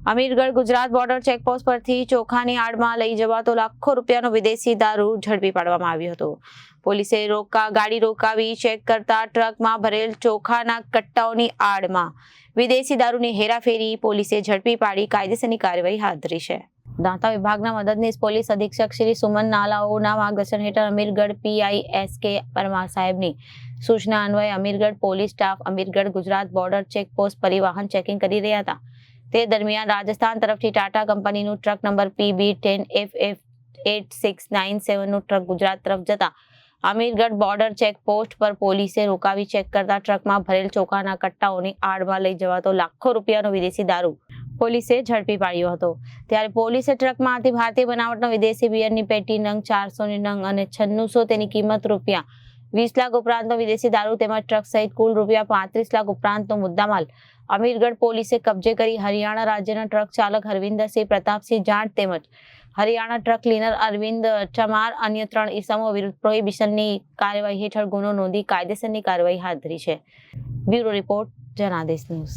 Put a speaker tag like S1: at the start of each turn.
S1: Amirgadh Gujarat border checkpost પરથી ચોખાની આડમાં લઈ જવાતો લાખો રૂપિયાનો વિદેશી દારૂ ઝડપી પાડવામાં આવ્યો હતો. પોલીસે રોકા, ગાડી રોકાવી, ચેક કરતા ટ્રકમાં ભરેલ ચોખાના કટ્ટાઓની આડમાં વિદેશી દારૂની હેરાફેરી પોલીસે ઝડપી પાડી કાયદેસરની કાર્યવાહી હાથ ધરી છે. દાંતા વિભાગના મદદનીશ પોલીસ અધિક્ષક શ્રી સુમન નાલાઓના માર્ગદર્શન હેઠળ અમીરગઢ પીઆઈ એસ કે પરમાર સાહેબની સૂચના અન્વયે Amirgadh police staff Amirgadh Gujarat border checkpost પરિવહન ચેકિંગ કરી રહ્યા હતા. તે દરમિયાન રાજસ્થાન તરફથી ટાટા કંપનીનું truck number PB ten F F eight six nine સેવનનું truck Gujarat તરફ જતા અમીરગઢ બોર્ડર ચેકપોસ્ટ પર પોલીસે રોકાવી ચેક કરતા ટ્રકમાં ભરેલ ચોખાના કટ્ટાઓની આડમાં લઈ જવાતો લાખો રૂપિયાનો વિદેશી દારૂ પોલીસે ઝડપી પાડ્યો હતો. ત્યારે પોલીસે ટ્રકમાંથી ભારતીય બનાવટનો વિદેશી બિયરની પેટી, નંગ ચારસોની નંગ અને છન્નુસો તેની કિંમત રૂપિયા વીસ લાખ ઉપરાંતનો વિદેશી દારૂ તેમજ ટ્રક સહિત કુલ રૂપિયા પાંત્રીસ લાખ ઉપરાંતનો મુદ્દામાલ. અમીરગઢ પોલીસે કબજે કરી હરિયાણા રાજ્યના ટ્રક ચાલક હરવિંદરસિંહ પ્રતાપસિંહ જાટ તેમજ હરિયાણા ટ્રક ક્લીનર અરવિંદ ચમાર અન્ય ત્રણ ઇસમો વિરુદ્ધ પ્રોહિબિશનની કાર્યવાહી હેઠળ ગુનો નોંધી કાયદેસરની કાર્યવાહી હાથ ધરી છે. Bureau report, Janadesh news.